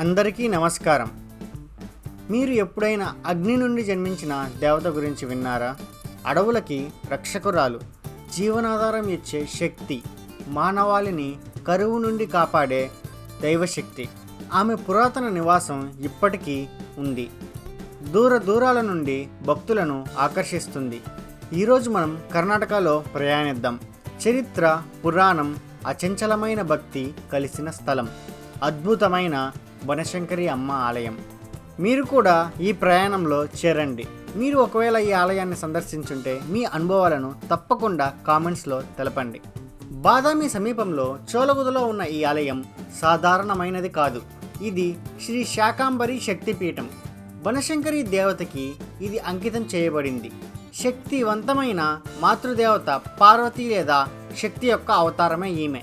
అందరికీ నమస్కారం. మీరు ఎప్పుడైనా అగ్ని నుండి జన్మించిన దేవత గురించి విన్నారా? అడవులకి రక్షకురాలు జీవనాధారం ఇచ్చే శక్తి మానవాళిని కరువు నుండి కాపాడే దైవశక్తి ఆమె పురాతన నివాసం ఇప్పటికీ ఉంది. దూర దూరాల నుండి భక్తులను ఆకర్షిస్తుంది. ఈరోజు మనం కర్ణాటకలో ప్రయాణిద్దాం. చరిత్ర పురాణం అచంచలమైన భక్తి కలిసిన స్థలం. అద్భుతమైన బనశంకరి అమ్మ ఆలయం. మీరు కూడా ఈ ప్రయాణంలో చేరండి. మీరు ఒకవేళ ఈ ఆలయాన్ని సందర్శించుంటే మీ అనుభవాలను తప్పకుండా కామెంట్స్లో తెలపండి. బాదామి సమీపంలో చోలగుదలో ఉన్న ఈ ఆలయం సాధారణమైనది కాదు. ఇది శ్రీ శాకాంబరి శక్తిపీఠం. బనశంకరి దేవతకి ఇది అంకితం చేయబడింది. శక్తివంతమైన మాతృదేవత పార్వతి లేదా శక్తి యొక్క అవతారమే ఈమె.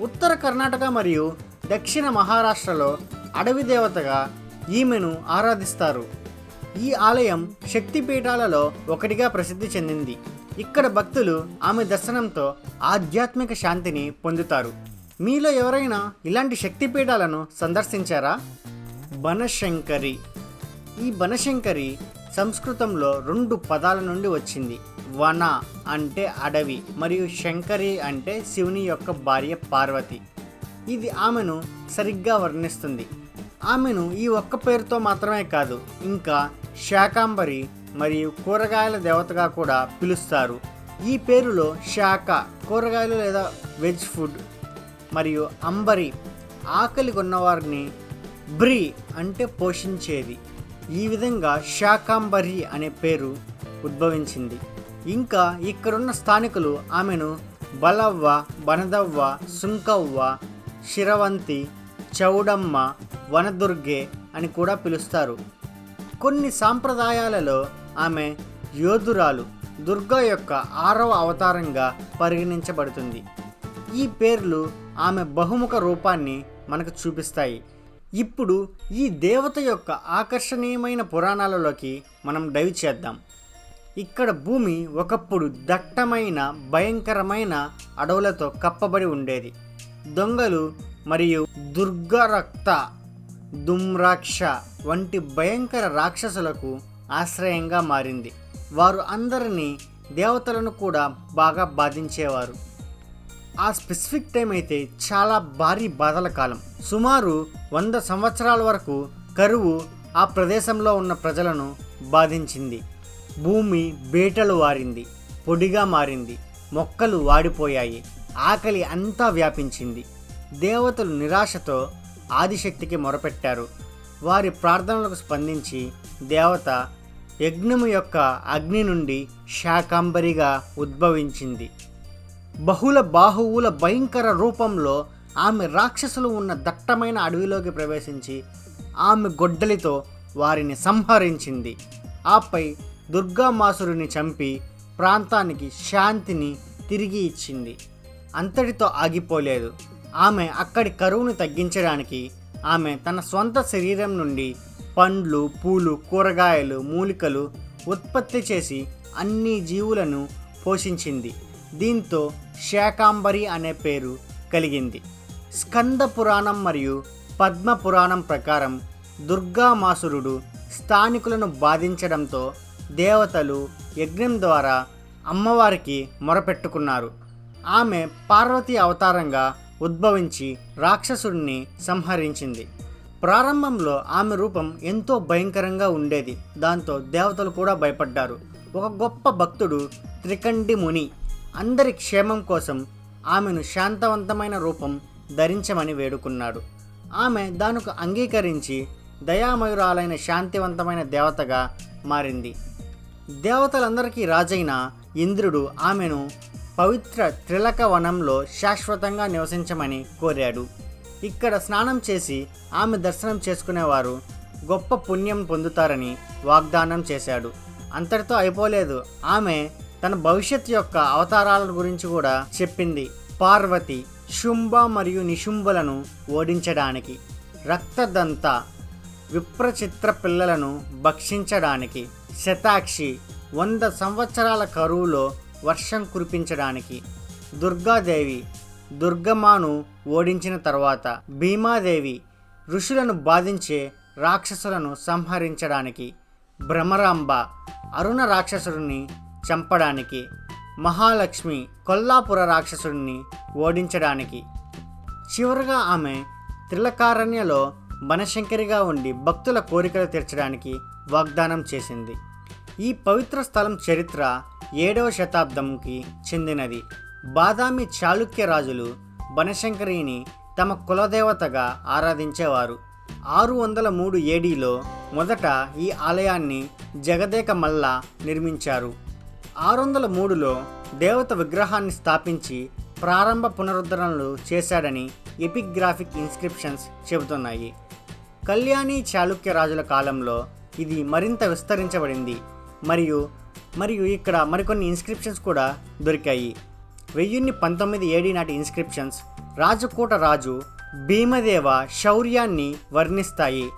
ఉత్తర కర్ణాటక మరియు దక్షిణ మహారాష్ట్రలో అడవి దేవతగా ఈమెను ఆరాధిస్తారు. ఈ ఆలయం శక్తిపీఠాలలో ఒకటిగా ప్రసిద్ధి చెందింది. ఇక్కడ భక్తులు ఆమె దర్శనంతో ఆధ్యాత్మిక శాంతిని పొందుతారు. మీలో ఎవరైనా ఇలాంటి శక్తిపీఠాలను సందర్శించారా? బనశంకరి. ఈ బనశంకరి సంస్కృతంలో రెండు పదాల నుండి వచ్చింది. వన అంటే అడవి మరియు శంకరి అంటే శివుని యొక్క భార్య పార్వతి. ఇది ఆమెను సరిగ్గా వర్ణిస్తుంది. ఆమెను ఈ ఒక్క పేరుతో మాత్రమే కాదు ఇంకా శాకాంబరి మరియు కూరగాయల దేవతగా కూడా పిలుస్తారు. ఈ పేరులో శాఖ కూరగాయలు లేదా వెజ్ ఫుడ్ మరియు అంబరి ఆకలి కొన్నవారిని బ్రీ అంటే పోషించేది. ఈ విధంగా శాకాంబరి అనే పేరు ఉద్భవించింది. ఇంకా ఇక్కడున్న స్థానికులు ఆమెను బలవ్వ బనదవ్వ సుంకవ్వ శిరవంతి చౌడమ్మ వనదుర్గే అని కూడా పిలుస్తారు. కొన్ని సాంప్రదాయాలలో ఆమె యోధురాలు దుర్గా యొక్క ఆరవ అవతారంగా పరిగణించబడుతుంది. ఈ పేర్లు ఆమె బహుముఖ రూపాన్ని మనకు చూపిస్తాయి. ఇప్పుడు ఈ దేవత యొక్క ఆకర్షణీయమైన పురాణాలలోకి మనం డైవ్ చేద్దాం. ఇక్కడ భూమి ఒకప్పుడు దట్టమైన భయంకరమైన అడవులతో కప్పబడి ఉండేది. దొంగలు మరియు దుర్గరక్త దుమ్రాక్ష వంటి భయంకర రాక్షసులకు ఆశ్రయంగా మారింది. వారు అందరినీ దేవతలను కూడా బాగా బాధించేవారు. ఆ స్పెసిఫిక్ టైం అయితే చాలా భారీ బాధల కాలం. సుమారు వంద సంవత్సరాల వరకు కరువు ఆ ప్రదేశంలో ఉన్న ప్రజలను బాధించింది. భూమి బేటలు వారింది పొడిగా మారింది మొక్కలు వాడిపోయాయి ఆకలి అంతా వ్యాపించింది. దేవతలు నిరాశతో ఆదిశక్తికి మొరపెట్టారు. వారి ప్రార్థనలకు స్పందించి దేవత యజ్ఞము యొక్క అగ్ని నుండి శాకాంబరిగా ఉద్భవించింది. బహుళ బాహువుల భయంకర రూపంలో ఆమె రాక్షసులు ఉన్న దట్టమైన అడవిలోకి ప్రవేశించి ఆమె గొడ్డలితో వారిని సంహరించింది. ఆపై దుర్గామాసురుని చంపి ప్రాంతానికి శాంతిని తిరిగి ఇచ్చింది. అంతటితో ఆగిపోలేదు. ఆమె అక్కడి కరువును తగ్గించడానికి ఆమె తన సొంత శరీరం నుండి పండ్లు పూలు కూరగాయలు మూలికలు ఉత్పత్తి చేసి అన్ని జీవులను పోషించింది. దీంతో శాకాంబరి అనే పేరు కలిగింది. స్కంద పురాణం మరియు పద్మ పురాణం ప్రకారం దుర్గామాసురుడు స్థానికులను బాధించడంతో దేవతలు యజ్ఞం ద్వారా అమ్మవారికి మొరపెట్టుకున్నారు. ఆమె పార్వతి అవతారంగా ఉద్భవించి రాక్షసుడిని సంహరించింది. ప్రారంభంలో ఆమె రూపం ఎంతో భయంకరంగా ఉండేది. దాంతో దేవతలు కూడా భయపడ్డారు. ఒక గొప్ప భక్తుడు త్రికండి ముని అందరి క్షేమం కోసం ఆమెను శాంతవంతమైన రూపం ధరించమని వేడుకున్నాడు. ఆమె దానికి అంగీకరించి దయామయురాలైన శాంతివంతమైన దేవతగా మారింది. దేవతలందరికీ రాజైన ఇంద్రుడు ఆమెను పవిత్ర త్రిలక వనంలో శాశ్వతంగా నివసించమని కోరాడు. ఇక్కడ స్నానం చేసి ఆమె దర్శనం చేసుకునేవారు గొప్ప పుణ్యం పొందుతారని వాగ్దానం చేశాడు. అంతటితో అయిపోలేదు. ఆమె తన భవిష్యత్ యొక్క అవతారాల గురించి కూడా చెప్పింది. పార్వతి శుంభ మరియు నిశుంభులను ఓడించడానికి రక్తదంత విప్రచిత్ర పిల్లలను భక్షించడానికి శతాక్షి వంద సంవత్సరాల కరువులో వర్షం కురిపించడానికి దుర్గాదేవి దుర్గమ్మను ఓడించిన తర్వాత భీమాదేవి ఋషులను బాధించే రాక్షసులను సంహరించడానికి భ్రమరాంబ అరుణ రాక్షసుడిని చంపడానికి మహాలక్ష్మి కొల్లాపుర రాక్షసుడిని ఓడించడానికి. చివరగా ఆమె త్రిలకారణ్యలో బనశంకరిగా ఉండి భక్తుల కోరికలు తీర్చడానికి వాగ్దానం చేసింది. ఈ పవిత్ర స్థలం చరిత్ర ఏడవ శతాబ్దంకి చెందినది. బాదామి చాళుక్య రాజులు బనశంకరిని తమ కులదేవతగా ఆరాధించేవారు. ఆరు వందల మూడు ఏడీలో మొదట ఈ ఆలయాన్ని జగదేక మల్ల నిర్మించారు. ఆరు వందల మూడులో దేవత విగ్రహాన్ని స్థాపించి ప్రారంభ పునరుద్ధరణలు చేశాడని ఎపిగ్రాఫిక్ ఇన్స్క్రిప్షన్స్ చెబుతున్నాయి. కళ్యాణి చాళుక్య రాజుల కాలంలో ఇది మరింత విస్తరించబడింది. మరియు మరియు ఇక్కడ మరికొన్ని ఇన్స్క్రిప్షన్స్ కూడా దొరికాయి. వెయ్యిన్ని పంతొమ్మిది ఏడి నాటి ఇన్స్క్రిప్షన్స్ రాజకోట రాజు భీమదేవ శౌర్యాన్ని వర్ణిస్తాయి.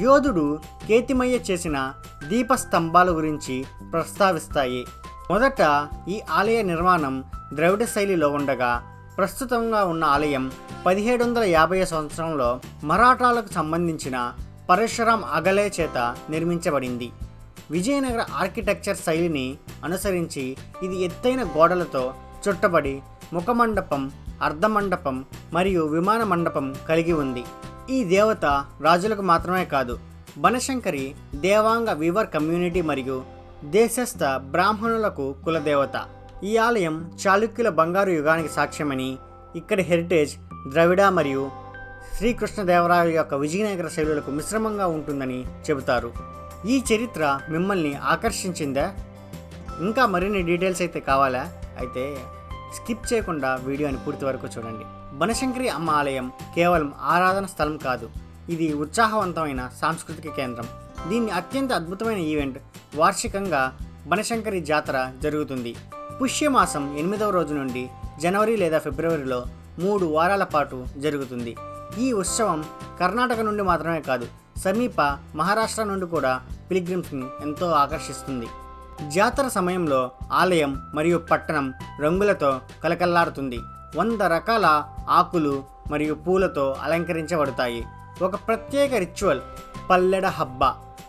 యోధుడు కేతిమయ్య చేసిన దీపస్తంభాల గురించి ప్రస్తావిస్తాయి. మొదట ఈ ఆలయ నిర్మాణం ద్రవిడ శైలిలో ఉండగా ప్రస్తుతంగా ఉన్న ఆలయం పదిహేడు వందల యాభై సంవత్సరంలో మరాఠాలకు సంబంధించిన పరశురాం అగలే చేత నిర్మించబడింది. విజయనగర ఆర్కిటెక్చర్ శైలిని అనుసరించి ఇది ఎత్తైన గోడలతో చుట్టబడి ముఖమండపం అర్ధమండపం మరియు విమాన మండపం కలిగి ఉంది. ఈ దేవత రాజులకు మాత్రమే కాదు బనశంకరి దేవాంగ వీవర్ కమ్యూనిటీ మరియు దేశస్థ బ్రాహ్మణులకు కులదేవత. ఈ ఆలయం చాళుక్యుల బంగారు యుగానికి సాక్ష్యమని ఇక్కడి హెరిటేజ్ ద్రవిడ మరియు శ్రీకృష్ణదేవరాయల యొక్క విజయనగర శైలులకు మిశ్రమంగా ఉంటుందని చెబుతారు. ఈ చరిత్ర మిమ్మల్ని ఆకర్షించిందా? ఇంకా మరిన్ని డీటెయిల్స్ అయితే కావాలా? అయితే స్కిప్ చేయకుండా వీడియోని పూర్తి వరకు చూడండి. బనశంకరి అమ్మ ఆలయం కేవలం ఆరాధన స్థలం కాదు ఇది ఉత్సాహవంతమైన సాంస్కృతిక కేంద్రం. దీన్ని అత్యంత అద్భుతమైన ఈవెంట్ వార్షికంగా బనశంకరి జాతర జరుగుతుంది. పుష్యమాసం ఎనిమిదవ రోజు నుండి జనవరి లేదా ఫిబ్రవరిలో మూడు వారాల పాటు జరుగుతుంది. ఈ ఉత్సవం కర్ణాటక నుండి మాత్రమే కాదు సమీప మహారాష్ట్ర నుండి కూడా పిలిగ్రిమ్స్ని ఎంతో ఆకర్షిస్తుంది. జాతర సమయంలో ఆలయం మరియు పట్టణం రంగులతో కలకల్లాడుతుంది. వంద రకాల ఆకులు మరియు పూలతో అలంకరించబడతాయి. ఒక ప్రత్యేక రిచువల్ పల్లెడ హబ్బ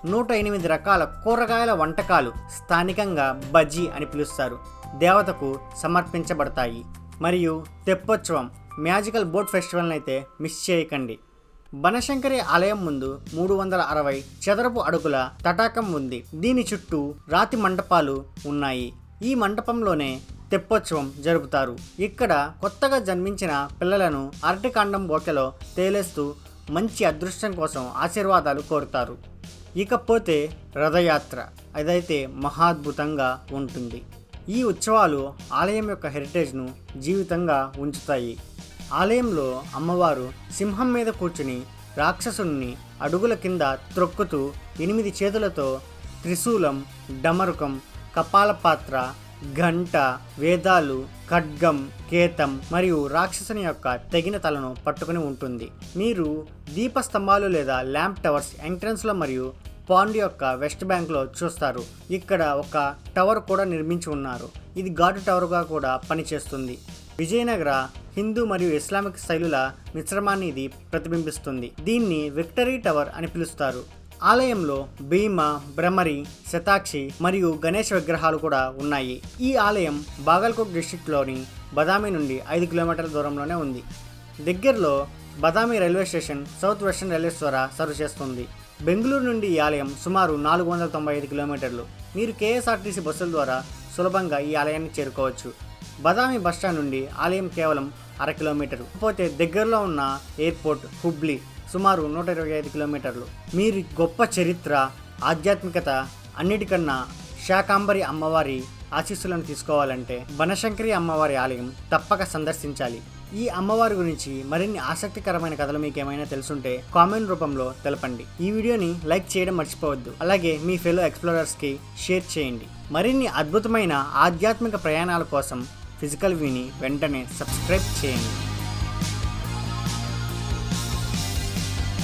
నూట ఎనిమిది రకాల కూరగాయల వంటకాలు స్థానికంగా బజ్జీ అని పిలుస్తారు. దేవతకు సమర్పించబడతాయి. మరియు తెప్పోత్సవం మ్యాజికల్ బోట్ ఫెస్టివల్ని అయితే మిస్ చేయకండి. బనశంకరి ఆలయం ముందు మూడు వందల అరవై చదరపు అడుగుల తటాకం ఉంది. దీని చుట్టూ రాతి మండపాలు ఉన్నాయి. ఈ మండపంలోనే తెప్పోత్సవం జరుపుతారు. ఇక్కడ కొత్తగా జన్మించిన పిల్లలను అరటికాండం బోకెలో తేలేస్తూ మంచి అదృష్టం కోసం ఆశీర్వాదాలు కోరుతారు. ఇకపోతే రథయాత్ర అదైతే మహాద్భుతంగా ఉంటుంది. ఈ ఉత్సవాలు ఆలయం యొక్క హెరిటేజ్ను జీవితంగా ఉంచుతాయి. ఆలయంలో అమ్మవారు సింహం మీద కూర్చుని రాక్షసుని అడుగుల కింద త్రొక్కుతూ ఎనిమిది చేతులతో త్రిశూలం డమరుకం కపాలపాత్ర గంట వేదాలు ఖడ్గం కేతం మరియు రాక్షసుని యొక్క తెగిన తలను పట్టుకుని ఉంటుంది. మీరు దీపస్తంభాలు లేదా ల్యాంప్ టవర్స్ ఎంట్రన్స్లో మరియు పాండ్ యొక్క వెస్ట్ బ్యాంక్లో చూస్తారు. ఇక్కడ ఒక టవర్ కూడా నిర్మించి ఉన్నారు. ఇది ఘాటు టవర్గా కూడా పనిచేస్తుంది. విజయనగర హిందూ మరియు ఇస్లామిక్ శైలుల మిశ్రమాన్ని ఇది ప్రతిబింబిస్తుంది. దీన్ని విక్టరీ టవర్ అని పిలుస్తారు. ఆలయంలో భీమ భ్రమరి శతాక్షి మరియు గణేష్ విగ్రహాలు కూడా ఉన్నాయి. ఈ ఆలయం బాగల్కోట్ డిస్టిక్లోని బదామి నుండి ఐదు కిలోమీటర్ల దూరంలోనే ఉంది. దగ్గరలో Badami railway station south western railways ద్వారా సర్వ్ చేస్తుంది. బెంగళూరు నుండి ఈ ఆలయం సుమారు నాలుగు వందల తొంభై ఐదు కిలోమీటర్లు. మీరు కేఎస్ఆర్టీసీ బస్సుల ద్వారా సులభంగా ఈ ఆలయాన్ని చేరుకోవచ్చు. బదామి బస్టాండ్ నుండి ఆలయం కేవలం అర కిలోమీటరు. పోతే దగ్గరలో ఉన్న ఎయిర్పోర్ట్ హుబ్లీ సుమారు నూట ఇరవై ఐదు కిలోమీటర్లు. మీరు గొప్ప చరిత్ర ఆధ్యాత్మికత అన్నిటికన్నా శాకాంబరి అమ్మవారి ఆశీస్సులను తీసుకోవాలంటే బనశంకరి అమ్మవారి ఆలయం తప్పక సందర్శించాలి. ఈ అమ్మవారి గురించి మరిన్ని ఆసక్తికరమైన కథలు మీకు ఏమైనా తెలుసుంటే కామెంట్ రూపంలో తెలపండి. ఈ వీడియోని లైక్ చేయడం మర్చిపోవద్దు. అలాగే మీ ఫెలో ఎక్స్ప్లోరర్స్కి షేర్ చేయండి. మరిన్ని అద్భుతమైన ఆధ్యాత్మిక ప్రయాణాల కోసం ఫిజికల్ వ్యూని వెంటనే సబ్స్క్రైబ్ చేయండి.